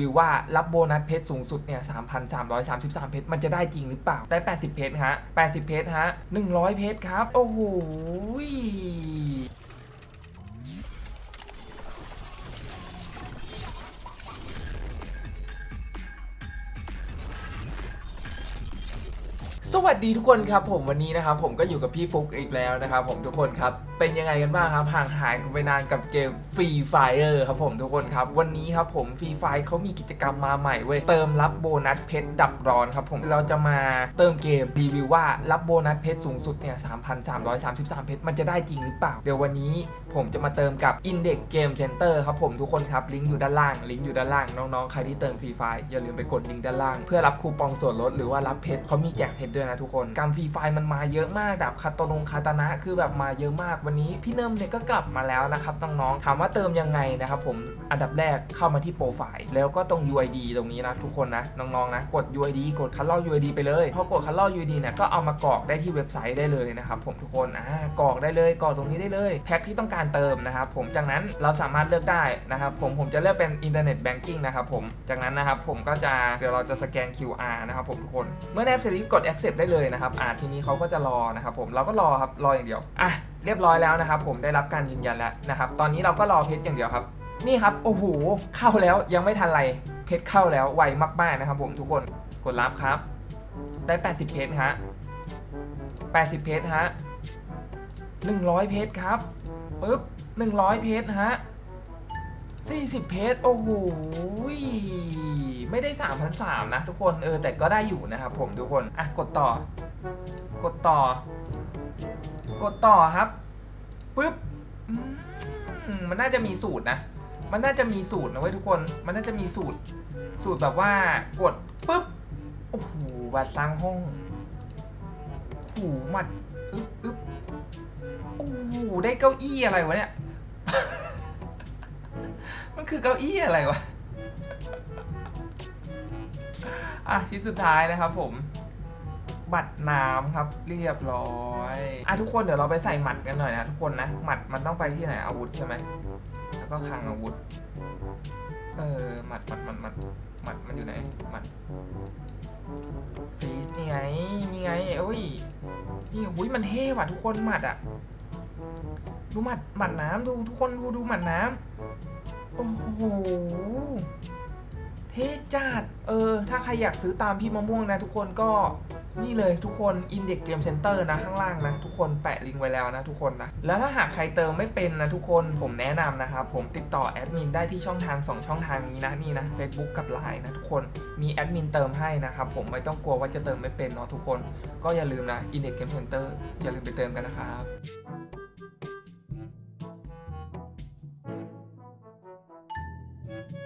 วิวว่ารับโบนัสเพชรสูงสุดเนี่ย3,333 เพชร มันจะได้จริงหรือเปล่า ได้ 80 เพชรฮะ 80 เพชรฮะ 100 เพชรครับ โอ้โห สวัสดีทุกคนครับผมวันนี้นะครับผมก็อยู่กับพี่ฟุกอีกแล้วนะครับผมทุกคนครับเป็นยังไงกันบ้างครับห่างหายกันไปนานกับเกม Free Fire ครับผมทุกคนครับวันนี้ครับผม Free Fire เขามีกิจกรรมมาใหม่เว้ยเติมรับโบนัสเพชรดับร้อนครับผมเราจะมาเติมเกมรีวิวว่ารับโบนัสเพชรสูงสุดเนี่ย3,333 เพชรมันจะได้จริงหรือเปล่า เดี๋ยววันนี้ผมจะมาเติมกับ Index Game Center ครับผมทุกคนครับลิงก์อยู่ด้านล่างลิงก์อยู่ด้านล่างน้องๆใครที่เติม Free Fire อย่าลืมไปกดลิงก์ด้านล่างเพื่อรับคูปองส่วนลดหรือว่ารับเพชรเขามีแจกเพชรด้วยนะทุกคนการฟรีไฟมันมาเยอะมากดับคาโตนงคาตนะคือแบบมาเยอะมากวันนี้พี่เนิ่มเนี่ยก็กลับมาแล้วนะครับน้องๆถามว่าเติมยังไงนะครับผมอันดับแรกเข้ามาที่โปรไฟล์แล้วก็ตรง UID ตรงนี้นะทุกคนนะน้องๆนะกด UID กดคันเล่า UID ไปเลยพอกดคันเล่า UID เนี่ยก็เอามากรอกได้ที่เว็บไซต์ได้เลยนะครับผมทุกคนอ่ากรอกได้เลยกรอกตรงนี้ได้เลยแพ็คที่ต้องการเติมนะครับผมจากนั้นเราสามารถเลือกได้นะครับผมผมจะเลือกเป็นอินเทอร์เน็ตแบงกิ้งนะครับผมจากนั้นนะครับผมก็จะเดี๋ยวเราจะสแกน QR นะครับผมทุกคนเมื่อแนบเสร็จกด accept ได้เลยนะครับอ่าทีนี้เขาก็จะรอนะครับผมเราก็รอครับรออย่างเดียวอะเรียบร้อยแล้วนะครับผมได้รับการยืนยันแล้วนะครับตอนนี้เราก็รอเพชรอย่างเดียวครับ นี่ครับโอ้โหเข้าแล้วยังไม่ทันไรเพชรเข้าแล้วไวมากๆนะครับ ผมทุกคนกดรับครับ ได้ 80 เพชรฮะ80 เพชรฮะ100 เพชรครับปึ๊บ100 เพชรฮะ 40 เพชรโอ้โหไม่ได้3,003นะทุกคนเออแต่ก็ได้อยู่นะครับผมทุกคนอะกดต่อ กดต่อ กดต่อครับปึ๊บมันน่าจะมีสูตรนะ มันน่าจะมีสูตรนะเว้ยทุกคน มันน่าจะมีสูตร สูตรแบบว่ากดปึ๊บโอ้โหบัตรสร้างห้องโอ้โหมัดอึ๊บอึ๊บโอ้โหได้เก้าอี้อะไรวะเนี่ย คือเก้าอี้อะไรวะ อะชิ้นสุดท้ายนะครับผม บัตรน้ำครับเรียบร้อย อะทุกคนเดี๋ยวเราไปใส่หมัดกันหน่อยนะทุกคนนะ หมัดมันต้องไปที่ไหนอาวุธใช่ไหม แล้วก็คลังอาวุธ เออหมัดหมัดหมัดหมัดหมัดมันอยู่ไหนหมัดฟีสนี่ไงนี่ไงโอ้ยนี่อุ้ยมันเท่ว่ะทุกคนหมัดอะดูหมัดหมัดน้ำดูทุกคนดูดูหมัดน้ำ โอ้โห เท่จัด เออ ถ้าใครอยากซื้อตามพี่มะม่วงนะทุกคนก็นี่เลยทุกคน Index Game Center นะข้างล่างนะ ทุกคนแปะลิงก์ไว้แล้วนะทุกคนนะ แล้วถ้าหากใครเติมไม่เป็นนะทุกคนผมแนะนำนะครับ ผมติดต่อแอดมินได้ที่ช่องทาง 2 ช่องทางนี้นะนี่นะ Facebook กับ Line นะทุกคนมีแอดมินเติมให้นะครับ ผมไม่ต้องกลัวว่าจะเติมไม่เป็นเนาะทุกคน ก็อย่าลืมนะ Index Game Center อย่าลืมไปเติมกันนะครับ